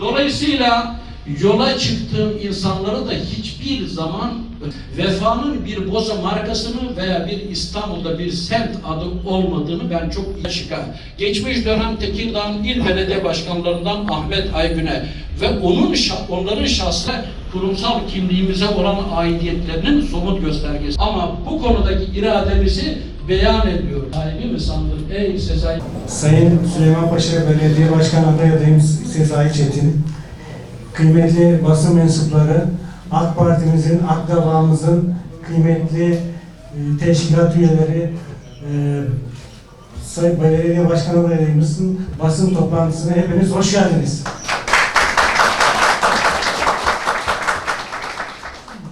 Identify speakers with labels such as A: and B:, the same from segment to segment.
A: Dolayısıyla yola çıktığım insanlara da hiçbir zaman vefanın bir boza markasını veya bir İstanbul'da bir semt adı olmadığını ben çok iyi çıkar. Geçmiş dönem Tekirdağ'ın il belediye başkanlarından Ahmet Aygün'e ve onun onların şahsı kurumsal kimliğimize olan aidiyetlerinin somut göstergesi. Ama bu konudaki irademizi beyan ediyor. Sahibi mi sandın ey Sezai?
B: Sayın Süleyman Paşa Belediye Başkan adayı adayım Sezai Çetin, kıymetli basın mensupları, AK Partimizin, AK Davamızın kıymetli e, teşkilat üyeleri, e, Sayın Belediye Başkan adayımızın basın toplantısına hepiniz hoş geldiniz.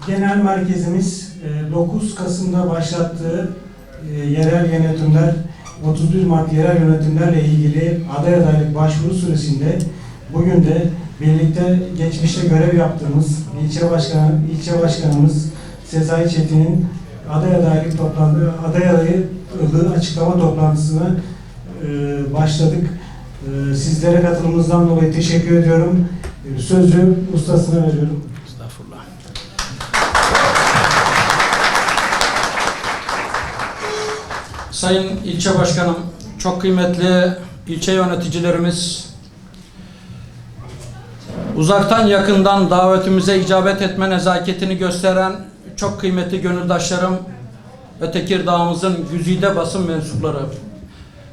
B: Genel merkezimiz e, 9 Kasım'da başlattığı e, yerel yönetimler 31 Mart yerel yönetimlerle ilgili aday adaylık başvuru süresinde bugün de birlikte geçmişte görev yaptığımız ilçe başkanı ilçe başkanımız Sezai Çetin'in aday adaylık toplantı aday adaylığı açıklama toplantısına e, başladık. E, sizlere katılımınızdan dolayı teşekkür ediyorum. E, sözü ustasına veriyorum.
C: Sayın ilçe başkanım, çok kıymetli ilçe yöneticilerimiz, uzaktan yakından davetimize icabet etme nezaketini gösteren çok kıymetli gönüldaşlarım ve Tekirdağ'ımızın güzide basın mensupları.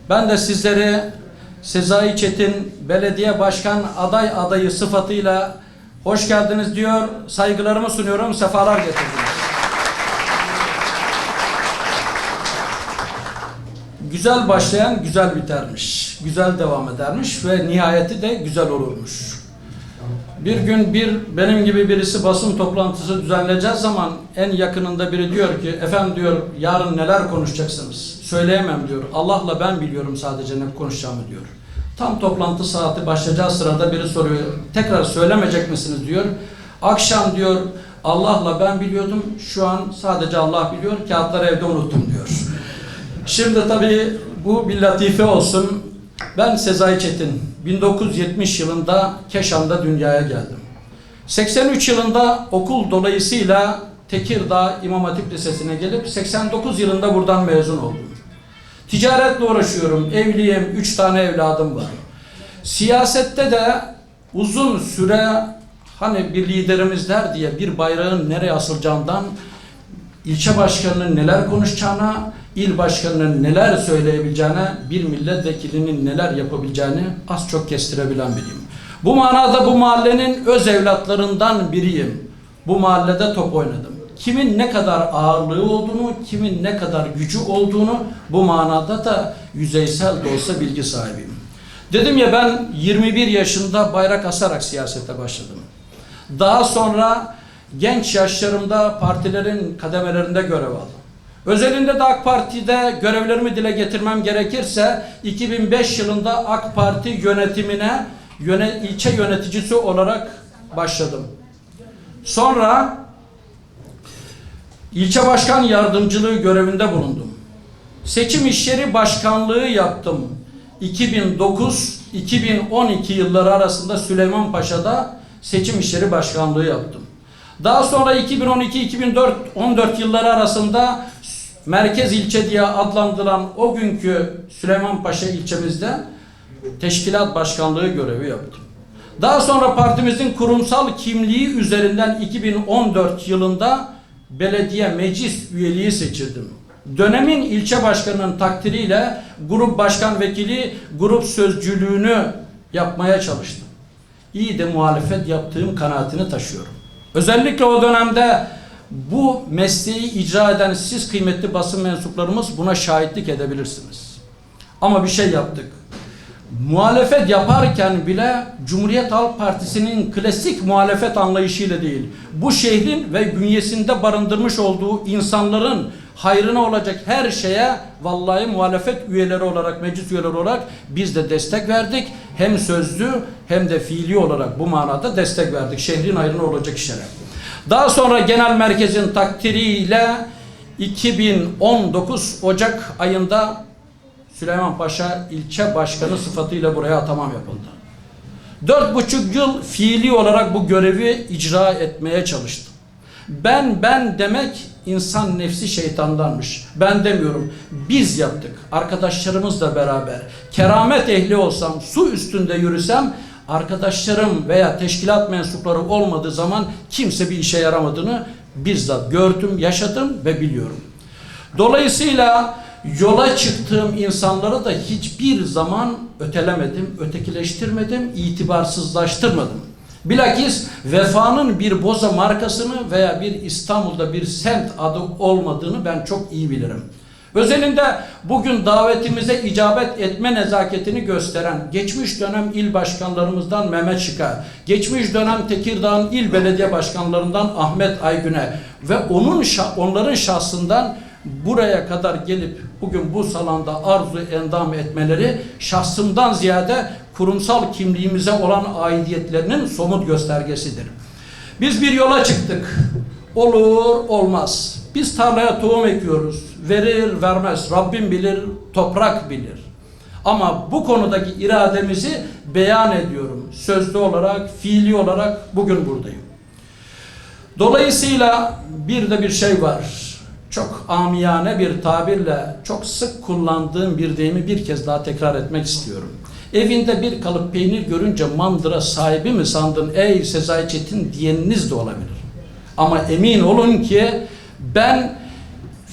C: Ben de sizleri Sezai Çetin Belediye Başkan aday adayı sıfatıyla hoş geldiniz diyor, saygılarımı sunuyorum, sefalar getirdiniz. Güzel başlayan güzel bitermiş. Güzel devam edermiş ve nihayeti de güzel olurmuş. Bir gün bir benim gibi birisi basın toplantısı düzenleyeceğiz zaman en yakınında biri diyor ki efendim diyor yarın neler konuşacaksınız? Söyleyemem diyor. Allah'la ben biliyorum sadece ne konuşacağımı diyor. Tam toplantı saati başlayacağı sırada biri soruyor. Tekrar söylemeyecek misiniz diyor. Akşam diyor Allah'la ben biliyordum. Şu an sadece Allah biliyor. Kağıtları evde unuttum diyor. Şimdi tabii bu bir latife olsun. Ben Sezai Çetin. 1970 yılında Keşan'da dünyaya geldim. 83 yılında okul dolayısıyla Tekirdağ İmam Hatip Lisesi'ne gelip 89 yılında buradan mezun oldum. Ticaretle uğraşıyorum. Evliyim. Üç tane evladım var. Siyasette de uzun süre hani bir liderimiz der diye bir bayrağın nereye asılacağından ilçe başkanının neler konuşacağına, il başkanının neler söyleyebileceğine, bir milletvekilinin neler yapabileceğini az çok kestirebilen biriyim. Bu manada bu mahallenin öz evlatlarından biriyim. Bu mahallede top oynadım. Kimin ne kadar ağırlığı olduğunu, kimin ne kadar gücü olduğunu bu manada da yüzeysel de olsa bilgi sahibiyim. Dedim ya ben 21 yaşında bayrak asarak siyasete başladım. Daha sonra genç yaşlarımda partilerin kademelerinde görev aldım. Özelinde de AK Parti'de görevlerimi dile getirmem gerekirse 2005 yılında AK Parti yönetimine yöne, ilçe yöneticisi olarak başladım. Sonra ilçe başkan yardımcılığı görevinde bulundum. Seçim işleri başkanlığı yaptım. 2009-2012 yılları arasında Süleymanpaşa'da seçim işleri başkanlığı yaptım. Daha sonra 2012-2014 yılları arasında merkez ilçe diye adlandırılan o günkü Süleymanpaşa ilçemizde teşkilat başkanlığı görevi yaptım. Daha sonra partimizin kurumsal kimliği üzerinden 2014 yılında belediye meclis üyeliği seçildim. Dönemin ilçe başkanının takdiriyle grup başkan vekili, grup sözcülüğünü yapmaya çalıştım. İyi de muhalefet yaptığım kanaatini taşıyorum. Özellikle o dönemde bu mesleği icra eden siz kıymetli basın mensuplarımız buna şahitlik edebilirsiniz. Ama bir şey yaptık. Muhalefet yaparken bile Cumhuriyet Halk Partisi'nin klasik muhalefet anlayışıyla değil, bu şehrin ve bünyesinde barındırmış olduğu insanların hayrına olacak her şeye vallahi muhalefet üyeleri olarak, meclis üyeleri olarak biz de destek verdik. Hem sözlü hem de fiili olarak bu manada destek verdik. Şehrin hayrına olacak işlere. Daha sonra genel merkezin takdiriyle 2019 Ocak ayında Süleymanpaşa ilçe başkanı sıfatıyla buraya atamam yapıldı. Dört buçuk yıl fiili olarak bu görevi icra etmeye çalıştım. Ben ben demek insan nefsi şeytandanmış. Ben demiyorum. Biz yaptık. Arkadaşlarımızla beraber. Keramet ehli olsam, su üstünde yürüsem arkadaşlarım veya teşkilat mensupları olmadığı zaman kimse bir işe yaramadığını bizzat gördüm, yaşadım ve biliyorum. Dolayısıyla yola çıktığım insanları da hiçbir zaman ötelemedim, ötekileştirmedim, itibarsızlaştırmadım. Bilakis vefanın bir boza markasını veya bir İstanbul'da bir semt adı olmadığını ben çok iyi bilirim. Özelinde bugün davetimize icabet etme nezaketini gösteren geçmiş dönem il başkanlarımızdan Mehmet Şık'a, geçmiş dönem Tekirdağ'ın il belediye başkanlarından Ahmet Aygün'e ve onun onların şahsından buraya kadar gelip bugün bu salonda arzu endam etmeleri şahsımdan ziyade kurumsal kimliğimize olan aidiyetlerinin somut göstergesidir. Biz bir yola çıktık. Olur olmaz. Biz tarlaya tohum ekiyoruz. Verir vermez. Rabbim bilir, toprak bilir. Ama bu konudaki irademizi beyan ediyorum. Sözlü olarak, fiili olarak bugün buradayım. Dolayısıyla bir de bir şey var. Çok amiyane bir tabirle çok sık kullandığım bir deyimi bir kez daha tekrar etmek istiyorum. Evinde bir kalıp peynir görünce mandıra sahibi mi sandın ey Sezai Çetin diyeniniz de olabilir. Ama emin olun ki ben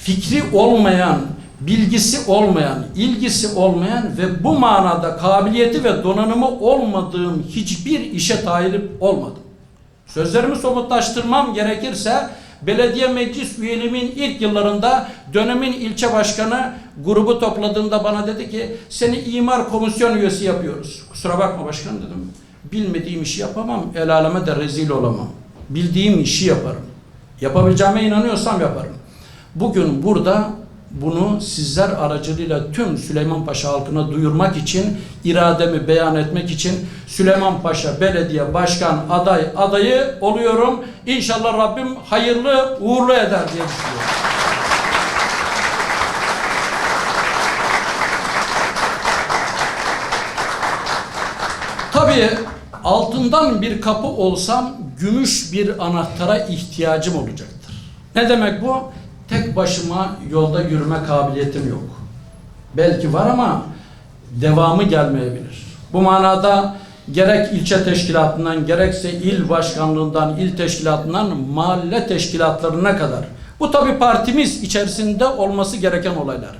C: fikri olmayan, bilgisi olmayan, ilgisi olmayan ve bu manada kabiliyeti ve donanımı olmadığım hiçbir işe talip olmadım. Sözlerimi somutlaştırmam gerekirse belediye meclis üyeliğimin ilk yıllarında dönemin ilçe başkanı grubu topladığında bana dedi ki seni imar komisyon üyesi yapıyoruz. Kusura bakma başkan dedim. Bilmediğim işi yapamam. El aleme de rezil olamam. Bildiğim işi yaparım. Yapabileceğime inanıyorsam yaparım. Bugün burada bunu sizler aracılığıyla tüm Süleyman Paşa halkına duyurmak için, irademi beyan etmek için Süleyman Paşa Belediye Başkan aday adayı oluyorum. İnşallah Rabbim hayırlı uğurlu eder diye düşünüyorum. Tabii altından bir kapı olsam gümüş bir anahtara ihtiyacım olacaktır. Ne demek bu? Tek başıma yolda yürüme kabiliyetim yok. Belki var ama devamı gelmeyebilir. Bu manada gerek ilçe teşkilatından gerekse il başkanlığından, il teşkilatından mahalle teşkilatlarına kadar. Bu tabi partimiz içerisinde olması gereken olaylar.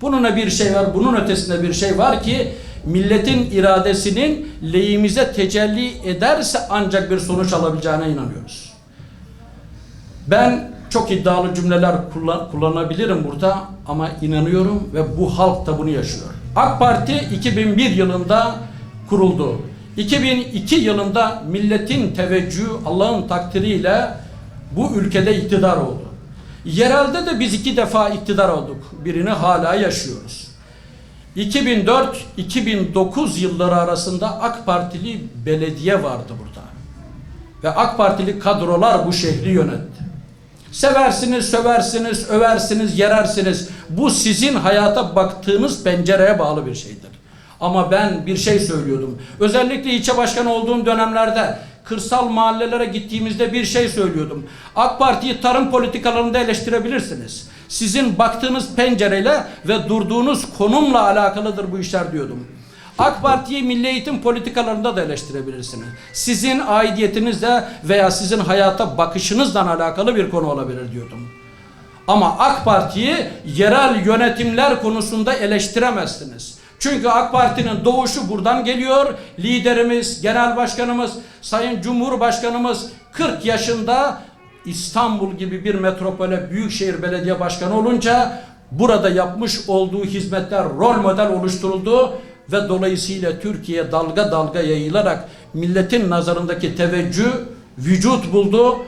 C: Bununla bir şey var, bunun ötesinde bir şey var ki milletin iradesinin lehimize tecelli ederse ancak bir sonuç alabileceğine inanıyoruz. Ben çok iddialı cümleler kullan- kullanabilirim burada ama inanıyorum ve bu halk da bunu yaşıyor. AK Parti 2001 yılında kuruldu. 2002 yılında milletin teveccühü Allah'ın takdiriyle bu ülkede iktidar oldu. Yerelde de biz iki defa iktidar olduk. Birini hala yaşıyoruz. 2004-2009 yılları arasında AK Partili belediye vardı burada. Ve AK Partili kadrolar bu şehri yönetti. Seversiniz, söversiniz, översiniz, yerersiniz. Bu sizin hayata baktığınız pencereye bağlı bir şeydir. Ama ben bir şey söylüyordum. Özellikle ilçe başkanı olduğum dönemlerde kırsal mahallelere gittiğimizde bir şey söylüyordum. AK Parti'yi tarım politikalarında eleştirebilirsiniz. Sizin baktığınız pencereyle ve durduğunuz konumla alakalıdır bu işler diyordum. AK Parti'yi milli eğitim politikalarında da eleştirebilirsiniz. Sizin aidiyetinizle veya sizin hayata bakışınızla alakalı bir konu olabilir diyordum. Ama AK Parti'yi yerel yönetimler konusunda eleştiremezsiniz. Çünkü AK Parti'nin doğuşu buradan geliyor. Liderimiz, genel başkanımız, Sayın Cumhurbaşkanımız 40 yaşında İstanbul gibi bir metropole büyükşehir belediye başkanı olunca burada yapmış olduğu hizmetler rol model oluşturuldu ve dolayısıyla Türkiye dalga dalga yayılarak milletin nazarındaki teveccüh vücut buldu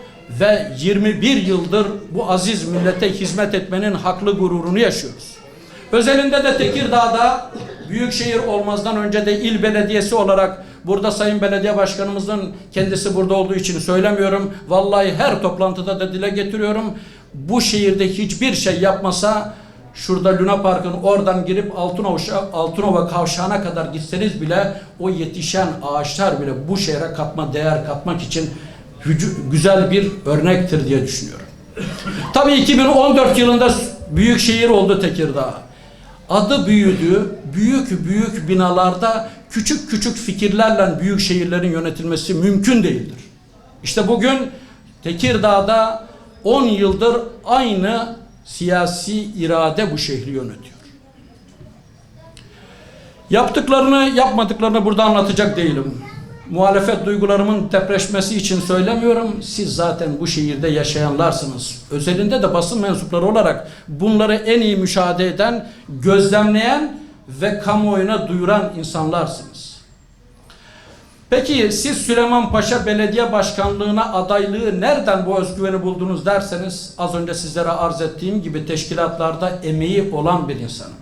C: ve 21 yıldır bu aziz millete hizmet etmenin haklı gururunu yaşıyoruz. Özelinde de Tekirdağ'da büyükşehir olmazdan önce de il belediyesi olarak burada Sayın Belediye Başkanımızın kendisi burada olduğu için söylemiyorum. Vallahi her toplantıda da dile getiriyorum. Bu şehirde hiçbir şey yapmasa şurada Luna Park'ın oradan girip Altınova, Altınova kavşağına kadar gitseniz bile o yetişen ağaçlar bile bu şehre katma değer katmak için güzel bir örnektir diye düşünüyorum. Tabii 2014 yılında büyük şehir oldu Tekirdağ. Adı büyüdü, büyük büyük binalarda küçük küçük fikirlerle büyük şehirlerin yönetilmesi mümkün değildir. İşte bugün Tekirdağ'da 10 yıldır aynı siyasi irade bu şehri yönetiyor. Yaptıklarını yapmadıklarını burada anlatacak değilim. Muhalefet duygularımın depreşmesi için söylemiyorum. Siz zaten bu şehirde yaşayanlarsınız. Özelinde de basın mensupları olarak bunları en iyi müşahede eden, gözlemleyen ve kamuoyuna duyuran insanlarsınız. Peki siz Süleyman Paşa Belediye Başkanlığı'na adaylığı nereden bu özgüveni buldunuz derseniz az önce sizlere arz ettiğim gibi teşkilatlarda emeği olan bir insanım.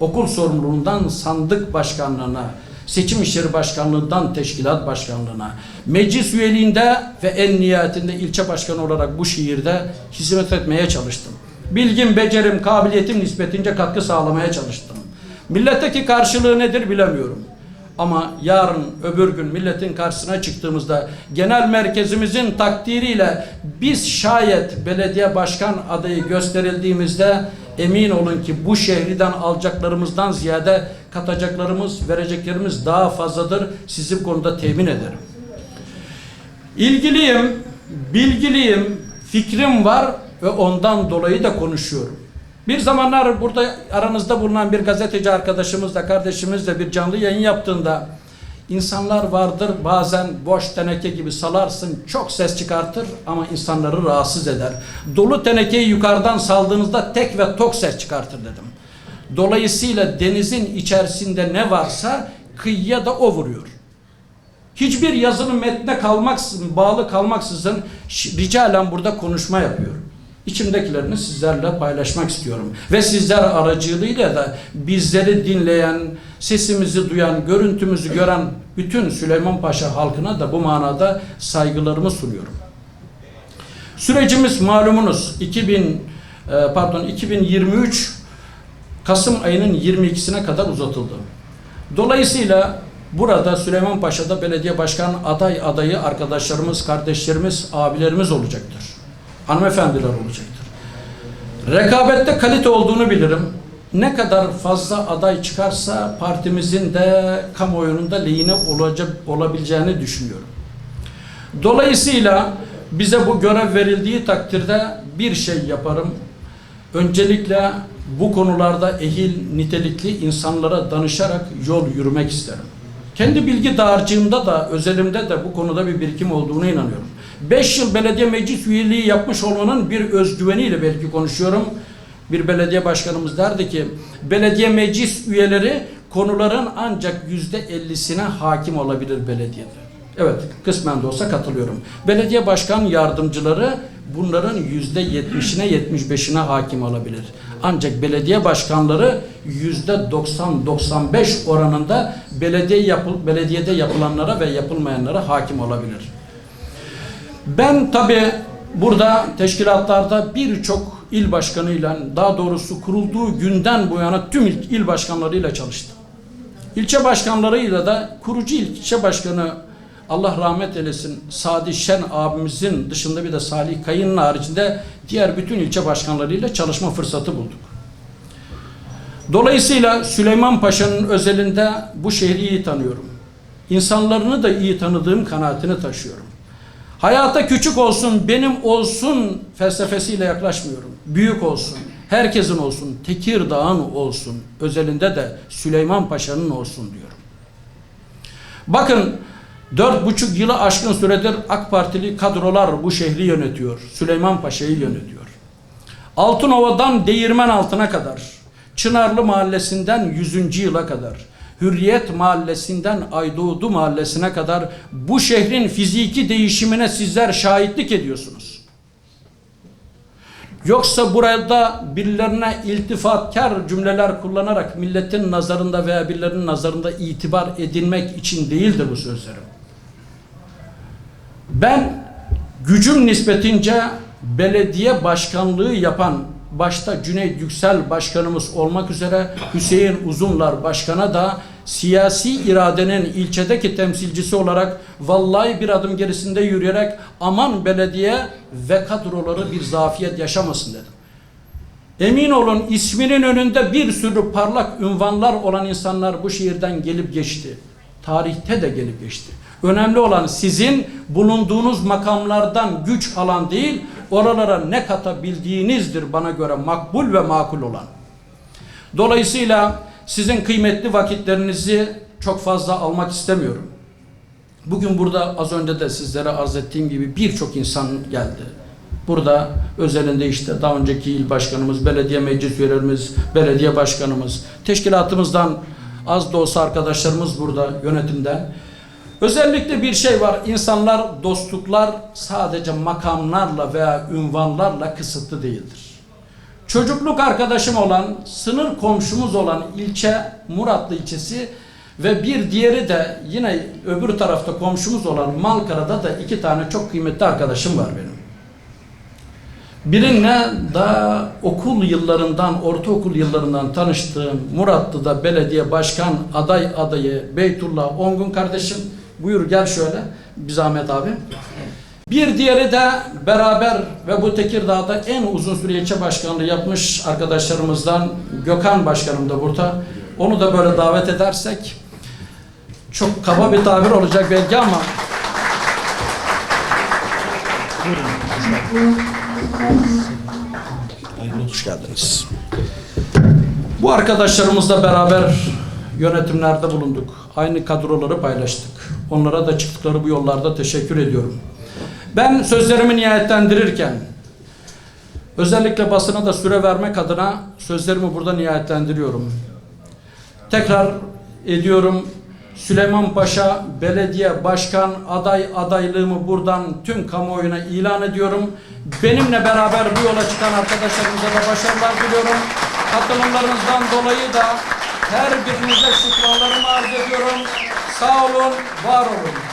C: Okul sorumluluğundan sandık başkanlığına, seçim işleri başkanlığından teşkilat başkanlığına, meclis üyeliğinde ve en nihayetinde ilçe başkanı olarak bu şehirde hizmet etmeye çalıştım. Bilgim, becerim, kabiliyetim nispetince katkı sağlamaya çalıştım. Milletteki karşılığı nedir bilemiyorum. Ama yarın öbür gün milletin karşısına çıktığımızda genel merkezimizin takdiriyle biz şayet belediye başkan adayı gösterildiğimizde emin olun ki bu şehriden alacaklarımızdan ziyade katacaklarımız, vereceklerimiz daha fazladır. Sizi bu konuda temin ederim. İlgiliyim, bilgiliyim, fikrim var ve ondan dolayı da konuşuyorum. Bir zamanlar burada aranızda bulunan bir gazeteci arkadaşımızla, kardeşimizle bir canlı yayın yaptığında insanlar vardır bazen boş teneke gibi salarsın çok ses çıkartır ama insanları rahatsız eder. Dolu tenekeyi yukarıdan saldığınızda tek ve tok ses çıkartır dedim. Dolayısıyla denizin içerisinde ne varsa kıyıya da o vuruyor. Hiçbir yazının metne kalmaksızın, bağlı kalmaksızın ricalen burada konuşma yapıyorum. İçimdekilerini sizlerle paylaşmak istiyorum. Ve sizler aracılığıyla da bizleri dinleyen, sesimizi duyan, görüntümüzü gören bütün Süleyman Paşa halkına da bu manada saygılarımı sunuyorum. Sürecimiz malumunuz 2000 e, pardon 2023 Kasım ayının 22'sine kadar uzatıldı. Dolayısıyla burada Süleyman Paşa'da belediye başkan aday adayı arkadaşlarımız, kardeşlerimiz, abilerimiz olacaktır. Hanımefendiler olacaktır. Rekabette kalite olduğunu bilirim. Ne kadar fazla aday çıkarsa partimizin de kamuoyunun da lehine olacak, olabileceğini düşünüyorum. Dolayısıyla bize bu görev verildiği takdirde bir şey yaparım. Öncelikle bu konularda ehil, nitelikli insanlara danışarak yol yürümek isterim. Kendi bilgi dağarcığımda da, özelimde de bu konuda bir birikim olduğuna inanıyorum. 5 yıl belediye meclis üyeliği yapmış olmanın bir özgüveniyle belki konuşuyorum. Bir belediye başkanımız derdi ki, belediye meclis üyeleri konuların ancak yüzde ellisine hakim olabilir belediyede. Evet, kısmen de olsa katılıyorum. Belediye başkan yardımcıları bunların yüzde yetmişine, yetmiş beşine hakim olabilir. Ancak belediye başkanları yüzde 90-95 oranında belediye yapıl, belediyede yapılanlara ve yapılmayanlara hakim olabilir. Ben tabi burada teşkilatlarda birçok il başkanıyla, daha doğrusu kurulduğu günden bu yana tüm il, il başkanlarıyla çalıştım. İlçe başkanlarıyla da kurucu ilçe başkanı Allah rahmet eylesin Sadi Şen abimizin dışında bir de Salih Kayın'ın haricinde diğer bütün ilçe başkanlarıyla çalışma fırsatı bulduk. Dolayısıyla Süleyman Paşa'nın özelinde bu şehri iyi tanıyorum. İnsanlarını da iyi tanıdığım kanaatini taşıyorum. Hayata küçük olsun, benim olsun felsefesiyle yaklaşmıyorum. Büyük olsun, herkesin olsun, Tekirdağ'ın olsun, özelinde de Süleyman Paşa'nın olsun diyorum. Bakın dört buçuk yılı aşkın süredir AK Partili kadrolar bu şehri yönetiyor. Süleyman Paşa'yı yönetiyor. Altınova'dan Değirmen altına kadar, Çınarlı Mahallesi'nden 100. yıla kadar, Hürriyet Mahallesi'nden Aydoğdu Mahallesi'ne kadar bu şehrin fiziki değişimine sizler şahitlik ediyorsunuz. Yoksa burada birilerine iltifatkar cümleler kullanarak milletin nazarında veya birilerinin nazarında itibar edilmek için değildir bu sözlerim. Ben gücüm nispetince belediye başkanlığı yapan başta Cüneyt Yüksel Başkanımız olmak üzere Hüseyin Uzunlar Başkan'a da siyasi iradenin ilçedeki temsilcisi olarak vallahi bir adım gerisinde yürüyerek aman belediye ve kadroları bir zafiyet yaşamasın dedim. Emin olun isminin önünde bir sürü parlak ünvanlar olan insanlar bu şehirden gelip geçti. Tarihte de gelip geçti. Önemli olan sizin bulunduğunuz makamlardan güç alan değil, oralara ne katabildiğinizdir bana göre makbul ve makul olan. Dolayısıyla sizin kıymetli vakitlerinizi çok fazla almak istemiyorum. Bugün burada az önce de sizlere arz ettiğim gibi birçok insan geldi. Burada özelinde işte daha önceki il başkanımız, belediye meclis üyelerimiz, belediye başkanımız, teşkilatımızdan az da olsa arkadaşlarımız burada yönetimden. Özellikle bir şey var. İnsanlar, dostluklar sadece makamlarla veya ünvanlarla kısıtlı değildir. Çocukluk arkadaşım olan, sınır komşumuz olan ilçe Muratlı ilçesi ve bir diğeri de yine öbür tarafta komşumuz olan Malkara'da da iki tane çok kıymetli arkadaşım var benim. Birinle daha okul yıllarından, ortaokul yıllarından tanıştığım Muratlı'da belediye başkan aday adayı Beytullah Ongun kardeşim. Buyur gel şöyle bir zahmet abi. Bir diğeri de beraber ve bu Tekirdağ'da en uzun süre ilçe başkanlığı yapmış arkadaşlarımızdan Gökhan Başkanım da burada. Onu da böyle davet edersek çok kaba bir tabir olacak belki ama Hoş geldiniz. Bu arkadaşlarımızla beraber yönetimlerde bulunduk. Aynı kadroları paylaştık. Onlara da çıktıkları bu yollarda teşekkür ediyorum. Ben sözlerimi nihayetlendirirken özellikle basına da süre vermek adına sözlerimi burada nihayetlendiriyorum. Tekrar ediyorum Süleyman Paşa Belediye Başkan aday adaylığımı buradan tüm kamuoyuna ilan ediyorum. Benimle beraber bu yola çıkan arkadaşlarımıza da başarılar diliyorum. Katılımlarınızdan dolayı da her birinize şükranlarımı arz ediyorum. Sağ olun, var olun.